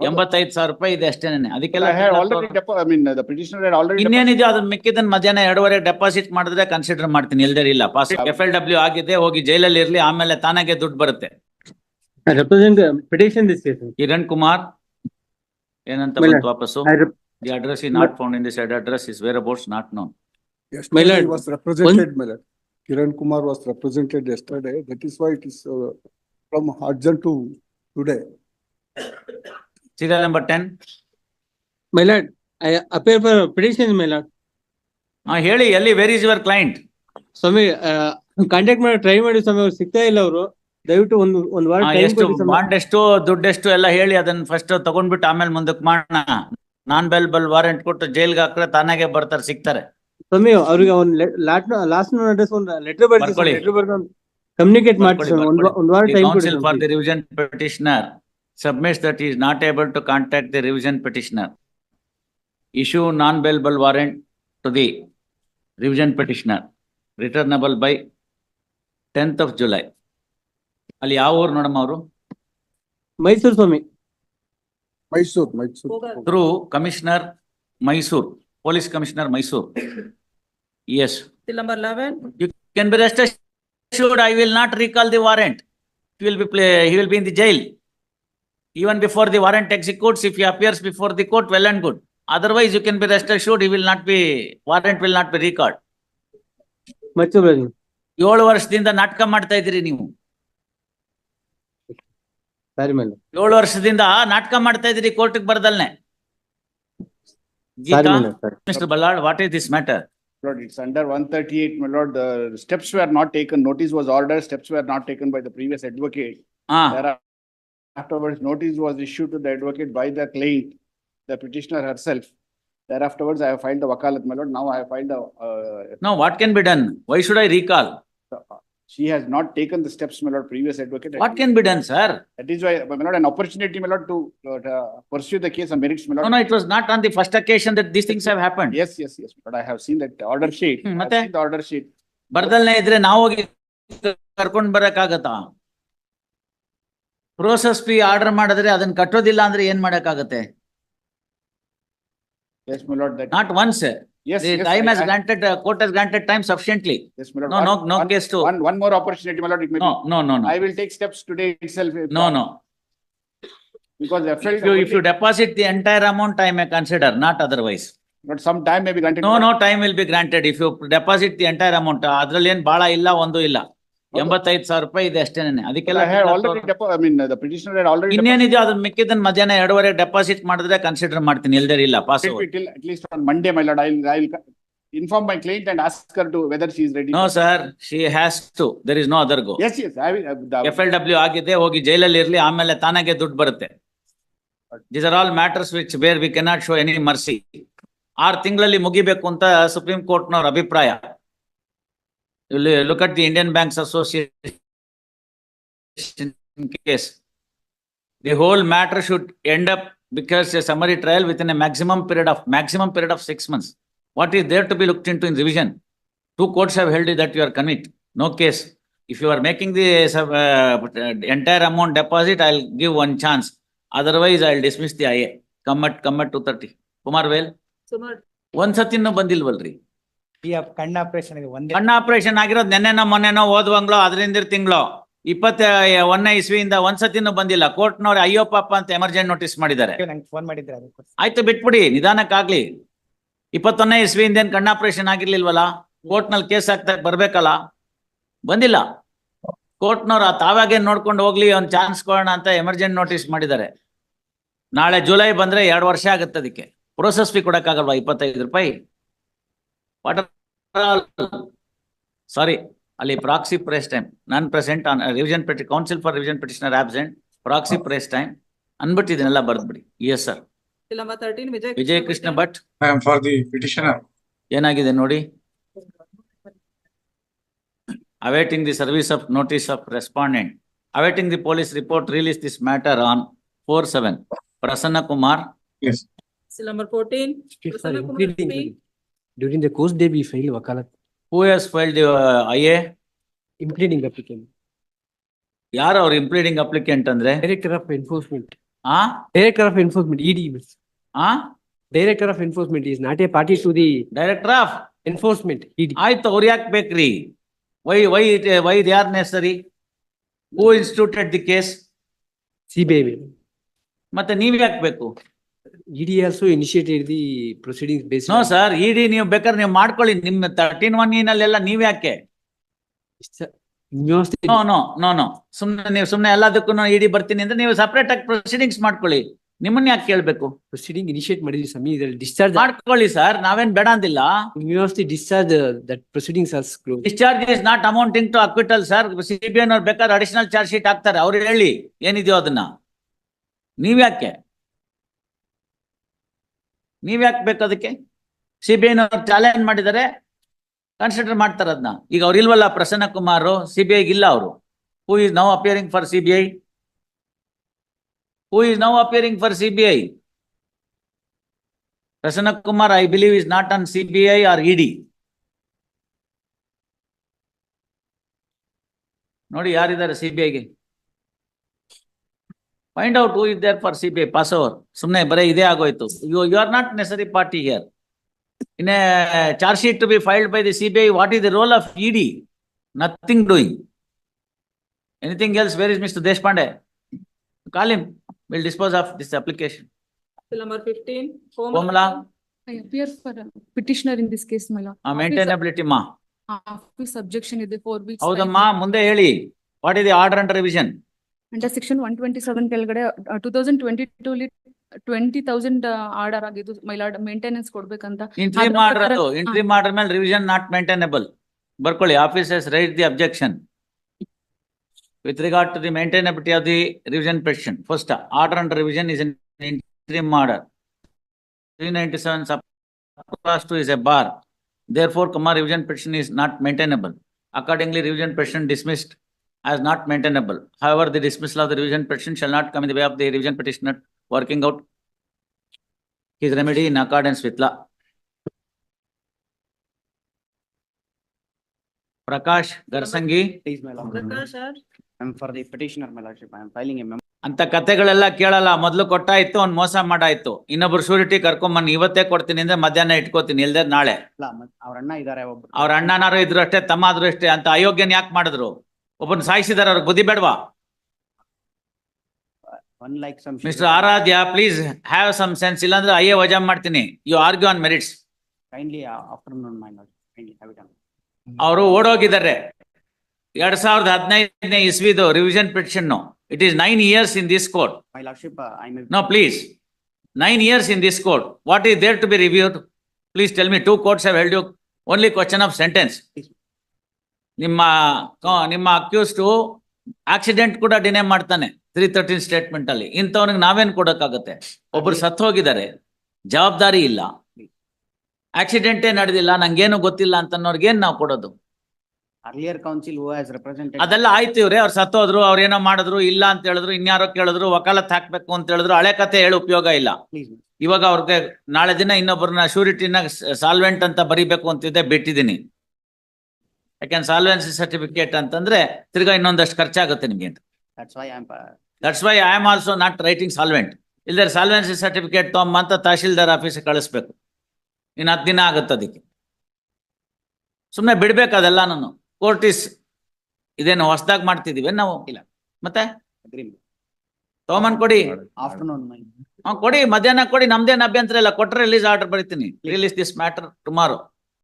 ಎಂಬತ್ತೈದು ಸಾವಿರ ರೂಪಾಯಿ ಇದೆ ಅಷ್ಟೇನೆ ಇನ್ನೇನಿದೆ ಅದನ್ನ ಮಿಕ್ಕಿದ್ದ ಮಧ್ಯಾಹ್ನ ಎರಡೂವರೆ ಡೆಪಾಸಿಟ್ ಮಾಡಿದ್ರೆ ಕನ್ಸಿಡರ್ ಮಾಡ್ತೀನಿ ಇಲ್ದೇ ಇಲ್ಲ ಪಾಸ್ ಎಫ್ ಎಲ್ ಡಬ್ಲ್ಯೂ ಆಗಿದೆ ಹೋಗಿ ಜೈಲಲ್ಲಿ ಇರ್ಲಿ ಆಮೇಲೆ ತಾನಾಗೆ ದುಡ್ಡು ಬರುತ್ತೆ. ಕಿರಣ್ ಕುಮಾರ್ ಏನಂತ ಬಂತು ವಾಪಸ್ಸು? The address is not found in this said address is whereabouts not known Kiran Kumar was represented yesterday that is why it is from urgent to today serial number ten My lord, I appear for petition, my lord. ಹಾ ಹೇಳಿ ಎಲ್ಲಿ where is your client ಸ್ವಾಮಿ contact ಮಾಡಿ try ಮಾಡಿ ಸ್ವಾಮಿ ಅವ್ರು ಸಿಗ್ತಾ ಇಲ್ಲ ಅವರು ದಯವಿಟ್ಟು ಒಂದು ಒಂದು ವಾರ ಟೈಮ್ ಎಷ್ಟು ಕೊಡಿ ಸ್ವಾಮಿ. ಬಾಂಡ್ ಎಷ್ಟು ದುಡ್ಡು ಎಷ್ಟು ಎಲ್ಲ ಹೇಳಿ ಅದನ್ನ ಫಸ್ಟ್ ತಗೊಂಡ್ಬಿಟ್ಟು ಆಮೇಲೆ ಮುಂದಕ್ಕೆ ಮಾಡೋಣ ನಾನ್ ಬೆಲ್ ಬಲ್ ವಾರೆಂಟ್ ಕೊಟ್ಟು ಜೈಲ್ಗೆ ಹಾಕ್ರೆ ತಾನಾಗೆ ಬರ್ತಾರೆ ಸಿಗ್ತಾರೆ ಸ್ವಾಮಿ ಅವ್ರಿಗೆ ಒಂದು ಲಾಸ್ಟ್ ಲಾಸ್ಟ್ ಅಡ್ರೆಸ್ ಒಂದು ಲೆಟರ್ ಬರ್ಕೊಳ್ಳಿ. ಲೆಟರ್ ಬರ್ದು ಕಮ್ಯುನಿಕೇಟ್ ಮಾಡಿ ಬರ್ಕೊಳ್ಳಿ, ಸ್ವಾಮಿ ಒಂದ್. ವಾರ ಟೈಮ್ ಕೊಡಿ council for the revision petitioner submits that he is not able to contact the revision petitioner. Issue non-bailable warrant to the revision petitioner, returnable by tenth of July. ಅಲ್ಲಿ ಯಾವ ಊರು ನೋಡಮ್ಮ ಅವರು ಮೈಸೂರು ಸ್ವಾಮಿ Mysore, Mysore. Through commissioner Mysuru police commissioner Mysuru yes Till number eleven, You can be rest assured, I will not recall the warrant. He will be play, he will be in the jail. Even before the warrant executes, if he appears before the court, well and good. Otherwise, you can be rest assured, he will not be, warrant will not be recalled. ಏಳು ವರ್ಷದಿಂದ ನಾಟಕ ಮಾಡ್ತಾ ಇದ್ದೀರಿ ನೀವು. ಸರಿ ಮೇಲೆ ಏಳು ವರ್ಷದಿಂದ ನಾಟಕ ಮಾಡ್ತಾ ಇದ್ದೀರಿ ಕೋರ್ಟ್ಗೆ ಬರ್ದಲ್ನೆ. ಸರಿ Mr. Ballard, what is this matter? Lord, it's under one thirty-eight, my lord, the steps were not taken, notice was ordered, steps were not taken by the previous advocate. Ah, Thereafter- Afterwards, notice was issued to the advocate by the claimant, the petitioner herself. Thereafterwards, I have filed the wakalat, my lord, now I have filed the, uh, now what can be done? Why should I recall? she has not taken the steps, my lord, previous advocate. What can be done, sir? That is why, my lord, an opportunity, my lord, to uh, pursue the case of merits, my No, lord. no, it was not on the first occasion that these things have happened. Yes, yes, yes, but I have seen that order sheet. Hmm, I have ಮತ್ತೆ? seen The order sheet. ಬರ್ದಲ್ನೇ ಇದ್ರೆ ನಾವು ಹೋಗಿ ಕರ್ಕೊಂಡ್ ಬರಕ್ಕಾಗತ್ತಾ process fee order ಮಾಡಿದ್ರೆ ಅದನ್ನ ಕಟ್ಟೋದಿಲ್ಲ ಅಂದ್ರೆ ಏನ್ ಮಾಡಕ್ಕಾಗತ್ತೆ Yes, my lord, that. Not once Yes. Time I- has I- granted court granted time sufficiently Yes, my lord. No, no, One- no one- case One, one more opportunity, my lord, it may no be. No no no I will take steps today itself. if- no no Because I felt. If you if you deposit the entire amount I may consider not otherwise But some time may be granted. No no time will be granted if you deposit the entire amount ಅದ್ರಲ್ಲಿ ಏನ್ ಬಹಳ ಇಲ್ಲ ಒಂದು ಇಲ್ಲ ಎಂಬತ್ತೈದು ಸಾವಿರ ರೂಪಾಯಿ ಇದೆ ಅಷ್ಟೇನೆ ಅದಕ್ಕೆಲ್ಲ ಇನ್ನೇನಿದೆಯೋ ಅದನ್ನ ಮಿಕ್ಕಿದ್ದನ್ನ ಮಧ್ಯಾಹ್ನ ಎರಡುವರೆ ಡೆಪಾಸಿಟ್ ಮಾಡಿದ್ರೆ ಕನ್ಸಿಡರ್ ಮಾಡ್ತೀನಿ ಇಲ್ದೇ ಇಲ್ಲ pass Till at least I Monday, inform my and inform my client and ask her to whether she is ready. No sir she has to there is no other go Yes, yes, I will. uh, the- F L W ಆಗಿದೆ ಹೋಗಿ ಜೈಲಲ್ಲಿ ಇರ್ಲಿ ಆಮೇಲೆ ತಾನಾಗೆ ದುಡ್ಡು ಬರುತ್ತೆ. These are all matters which bear we cannot show any mercy ಆರು ತಿಂಗಳಲ್ಲಿ ಮುಗಿಬೇಕು ಅಂತ ಸುಪ್ರೀಂ ಕೋರ್ಟ್ ನವರ ಅಭಿಪ್ರಾಯ. ಇಲ್ಲಿ look at the Indian banks association case the whole matter should end up because a summary trial within a maximum period of maximum period of six months what is there to be looked into in revision two courts have held that you are commit no case if you are making the sub- uh, entire amount deposit, I'll give one chance. Otherwise, I'll dismiss the IA. Come at, come at two thirty. Kumar Vel, so much, ಒಂದ್ ಸತಿನೂ ಬಂದಿಲ್ವಲ್ರಿ ಈ ಕಣ್ಣ operation ಒಂದೇ. ಕಣ್ಣ operation ಆಗಿರೋದು ನೆನ್ನೆನೋ ಮೊನ್ನೆನೋ ಓದ್ವಂಗ್ಲೋ ಅದರಿಂದ ತಿಂಗ್ಳು. ಇಪ್ಪತ್ತ ಒಂದನೇ ಇಸ್ವಿಯಿಂದ ಒಂದ್ಸತಿನೂ ಬಂದಿಲ್ಲ. ಕೋರ್ಟ್ನವ್ರು ಅಯ್ಯೋ ಪಾಪ ಅಂತ ಎಮರ್ಜೆಂಟ್ ನೋಟಿಸ್ ಮಾಡಿದ್ದಾರೆ. ನಂಗೆ ಫೋನ್ ಮಾಡಿದ್ರೆ ಅದಕ್ಕೋಸ್ಕರ ಆಯ್ತು ಬಿಟ್ಬಿಡಿ ನಿಧಾನಕ್ಕಾಗ್ಲಿ. ಇಪ್ಪತ್ತೊಂದನೇ ಇಸ್ವಿಯಿಂದ ಏನ್ ಕಣ್ಣ ಆಪರೇಷನ್ ಆಗಿರ್ಲಿಲ್ವಲ್ಲ? ಕೋರ್ಟ್ನಲ್ಲಿ ಕೇಸ್ ಹಾಕ್ದಾಗ ಬರ್ಬೇಕಲ್ಲ? ಬಂದಿಲ್ಲ. ಕೋರ್ಟ್ನವ್ರ ಆ ತಾವಾಗೆ ನೋಡ್ಕೊಂಡು ಹೋಗ್ಲಿ ಒಂದು ಚಾನ್ಸ್ ಕೊಡೋಣ ಅಂತ ಎಮರ್ಜೆಂಟ್ ನೋಟಿಸ್ ಮಾಡಿದ್ದಾರೆ. ನಾಳೆ ಜುಲೈ ಬಂದ್ರೆ ಎರಡು ವರ್ಷ ಆಗುತ್ತೆ ಅದಕ್ಕೆ. ಪ್ರೋಸೆಸ್ ಫೀ ಕೊಡಕ್ಕಾಗಲ್ವಾ ಇಪ್ಪತ್ತೈದು ರೂಪಾಯಿ? ಪಟರಾಲ್ ಸಾರಿ ಅಲ್ಲಿ proxy press time non present on revision PT council for revision petitioner absent proxy press time ಅನ್ಬಟ್ ಇದನ್ನೆಲ್ಲ ಬರೆದ್ಬಿಡಿ. Yes sir Vijaya Krishna Bhat for the petitioner ಏನಾಗಿದೆ ನೋಡಿ? Awaiting the service of notice of respondent awaiting the police report release this matter on four seven Prasanna Kumar SL number fourteen Prasanna Kumar speak during the course day, we filed wakalat, who has filed the uh, IA impleading applicant, ಯಾರು ಅವ್ರ impleading applicant ಅಂದ್ರೆ director of enforcement, ಆ Director of enforcement, ED. Ah? ಆ Director of enforcement is not a party to the director of enforcement, ED. ಆಯ್ತು ಅವ್ರು ಯಾಕೆ ಬೇಕ್ರಿ why why why are necessary who instituted the case CBI. ma'am. ಮತ್ತೆ ನೀವ್ ಯಾಕೆ ಬೇಕು ED also initiated the proceedings base no sir ED ನೀವು ಬೇಕಾದ್ರೆ ನೀವು ಮಾಡ್ಕೊಳ್ಳಿ. ನಿಮ್ಮ ತರ್ಟೀನ್ ಒನ್ ನಲ್ಲೆಲ್ಲ ನೀವ್ ಯಾಕೆ. ನೋ ನೋ ನೋ ನೋ ಸುಮ್ನೆ ನೀವು ಸುಮ್ಮನೆ ಎಲ್ಲದಕ್ಕೂ ಇಡಿ ಬರ್ತೀನಿ ಅಂದ್ರೆ ನೀವು ಸಪರೇಟ್ ಆಗಿ ಪ್ರೊಸೀಡಿಂಗ್ಸ್ ಮಾಡ್ಕೊಳ್ಳಿ. ನಿಮ್ಮನ್ನ ಯಾಕೆ ಕೇಳಬೇಕು? ಪ್ರೊಸೀಡಿಂಗ್ initiate ಮಾಡಿದ್ರಿ ಸಮಿ ಇದ್ರಲ್ಲಿ ಡಿಸ್ಚಾರ್ಜ್ ಮಾಡ್ಕೊಳ್ಳಿ ಸರ್ ನಾವೇನ್ ಬೇಡ ಅಂದಿಲ್ಲ. University discharge that are closed. Discharge is not amounting to acquittal sir CBI ಅವ್ರು ಬೇಕಾದ್ರೆ ಅಡಿಷನಲ್ ಚಾರ್ಜ್ ಶೀಟ್ ಹಾಕ್ತಾರೆ. ಅವ್ರು ಹೇಳಿ ಏನಿದೆಯೋ ಅದನ್ನ. ನೀವ್ ಯಾಕೆ ನೀವ್ ಯಾಕೆ ಬೇಕು ಅದಕ್ಕೆ? ಸಿ ಬಿ ಐನವ್ರು ಚಾಲೆಂಜ್ ಮಾಡಿದರೆ ಕನ್ಸಿಡರ್ ಮಾಡ್ತಾರೆ ಅದನ್ನ ಈಗ ಅವ್ರು ಇಲ್ವಲ್ಲ ಪ್ರಸನ್ನ ಕುಮಾರ್ ಸಿಬಿಐ ಇಲ್ಲ ಅವರು. Who is now appearing for CBI who is now appearing for CBI Prasanna Kumar I believe is not on CBI are ED ನೋಡಿ ಯಾರಿದ್ದಾರೆ ಸಿಬಿಐಗೆ find out who is there for C B I pass over ಸುಮ್ಮನೆ ಬರೀ ಇದೇ ಆಗೋಯ್ತು. You you are not necessary party here in a charge sheet to be filed by the C B I what is the role of E D nothing doing anything else where is mister Deshpande call him will dispose of this application number fifteen. Komala I appear for a petitioner in this case, my lord. Maintainability ಮಾ Office objection is for which. ಹೌದಮ್ಮ ಮುಂದೆ ಹೇಳಿ. What is the order and revision under section one twenty seven ಕೆಳಗಡೆ two thousand twenty two ಲಿ twenty thousand order ಆಗಿದ್ದು my lord maintenance ಕೊಡ್ಬೇಕಂತ. Entry ಮಾಡ್ರದು ಮೇಲೆ ರಿವಿಷನ್ ನಾಟ್ ಮೇಂಟೈನೇಬಲ್ ಬರ್ಕೊಳ್ಳಿ officers right the objection with regard to the maintainability of the revision petition first order and revision is in entry ಮಾಡರ್ three ninety seven subclause is a bar there for ಕಮ್ಮ revision petition is not maintainable accordingly revision petition dismissed as not maintainable. However, the dismissal of the revision petition shall not come in the way of the revision petitioner working out his remedy in accordance with law. Prakash Garsangi, Please, my lord. Prakash, sir. I'm for the petitioner, my lordship. I'm am filing a memo. ಅಂತ ಕತೆಗಳೆಲ್ಲ ಕೇಳಲ್ಲ ಮೊದ್ಲು ಕೊಟ್ಟಾಯ್ತು ಅವ್ನ್ ಮೋಸ ಮಾಡಾಯ್ತು ಇನ್ನೊಬ್ರು surety ಕರ್ಕೊಂಬನ್ ಇವತ್ತೇ ಕೊಡ್ತೀನಿ ಅಂದ್ರೆ ಮಧ್ಯಾಹ್ನ ಇಟ್ಕೋತೀನಿ ಇಲ್ದೇ ನಾಳೆ ಅವ್ರ ಅಣ್ಣ ಇದಾರೆ ಒಬ್ರು. ಅವ್ರ ಅಣ್ಣನಾರು ಇದ್ರು ಅಷ್ಟೇ ತಮ್ಮ ಆದ್ರು ಅಷ್ಟೇ ಅಂತ ಅಯೋಗ್ಯನ್ ಯಾಕೆ ಮಾಡಿದ್ರು ಒಬ್ಬನ್ ಸಾಯಿಸಿದಾರೆ ಅವ್ರಿಗೆ ಬುದ್ಧಿ ಬೇಡವಾ? Mister Aradhya please have some sense ಇಲ್ಲಾಂದ್ರೆ ಐ ಎ ವಜಾ ಮಾಡ್ತೀನಿ. ಯು ಆರ್ಗ್ಯೂ ಆನ್ ಮೆರಿಟ್ಸ್ ಅವರು ಓಡೋಗಿದ್ದಾರೆ. ಎರಡ್ ಸಾವಿರದ ಹದಿನೈದನೇ ಇಸ್ವಿದು revision petition it is nine years in this court no please nine years in this court what is there to be reviewed please tell me two courts held you only question of sentence ನಿಮ್ಮ ನಿಮ್ಮ accused accident ಕೂಡ deny ಮಾಡ್ತಾನೆ three thirteen statement ಅಲ್ಲಿ. ಇಂಥವನಿಗೆ ನಾವೇನ್ ಕೊಡಕ್ಕಾಗತ್ತೆ? ಒಬ್ರು ಸತ್ತು ಹೋಗಿದ್ದಾರೆ ಜವಾಬ್ದಾರಿ ಇಲ್ಲ. ಆಕ್ಸಿಡೆಂಟೇ ನಡೆದಿಲ್ಲ ನಂಗೇನು ಗೊತ್ತಿಲ್ಲ ಅಂತ ಏನ್ ನಾವು ಕೊಡೋದು. ಅದೆಲ್ಲ ಆಯ್ತು ಇವ್ರೆ ಅವ್ರು ಸತ್ತೋದ್ರು ಅವ್ರೇನೋ ಮಾಡಿದ್ರು ಇಲ್ಲ ಅಂತ ಹೇಳಿದ್ರು ಇನ್ಯಾರೋ ಕೇಳಿದ್ರು ವಕಾಲತ್ ಹಾಕ್ಬೇಕು ಅಂತ ಹೇಳಿದ್ರು ಹಳೆ ಕತೆ ಹೇಳಿ ಉಪಯೋಗ ಇಲ್ಲ. ಇವಾಗ ಅವ್ರಿಗೆ ನಾಳೆ ದಿನ ಇನ್ನೊಬ್ಬರನ್ನ ಶ್ಯೂರಿಟಿನ ಸಾಲ್ವೆಂಟ್ ಅಂತ ಬರಿಬೇಕು ಅಂತಿದ್ದೆ ಬಿಟ್ಟಿದ್ದೀನಿ. ಯಾಕೆಂದ್ರೆ ಸಾಲ್ವೆನ್ಸಿ ಸರ್ಟಿಫಿಕೇಟ್ ಅಂತಂದ್ರೆ ತಿರ್ಗಾ ಇನ್ನೊಂದಷ್ಟು ಖರ್ಚಾಗುತ್ತೆ ನಿಮ್ಗೆ uh, that's why I am also not writing solvent ಇಲ್ದರೆ solvency certificate ತೊಗೊಂಬ ಅಂತ ತಹಶೀಲ್ದಾರ್ ಆಫೀಸಿಗೆ ಕಳಿಸ್ಬೇಕು. ಇನ್ನು ಹತ್ತು ದಿನ ಆಗುತ್ತೆ ಅದಕ್ಕೆ. ಸುಮ್ಮನೆ ಬಿಡ್ಬೇಕು ಅದೆಲ್ಲ ನಾನು ಕೋರ್ಟ್ ಇಸ್ ಇದೇನು ಹೊಸದಾಗಿ ಮಾಡ್ತಿದೀವಿ ನಾವು? ಇಲ್ಲ. ಮತ್ತೆ? ತೊಗೊಂಬನ್ ತಗೊಂಬಂದ್ ಕೊಡಿ. ಆಫ್ಟರ್ನೂನ್ ಕೊಡಿ. ಮಧ್ಯಾಹ್ನ ಕೊಡಿ. ನಮ್ದೇನು ಅಭ್ಯಂತರ ಇಲ್ಲ. ಕೊಟ್ರೆ ರಿಲೀಸ್ ಆರ್ಡರ್ ಬರೀತೀನಿ. Release this matter tomorrow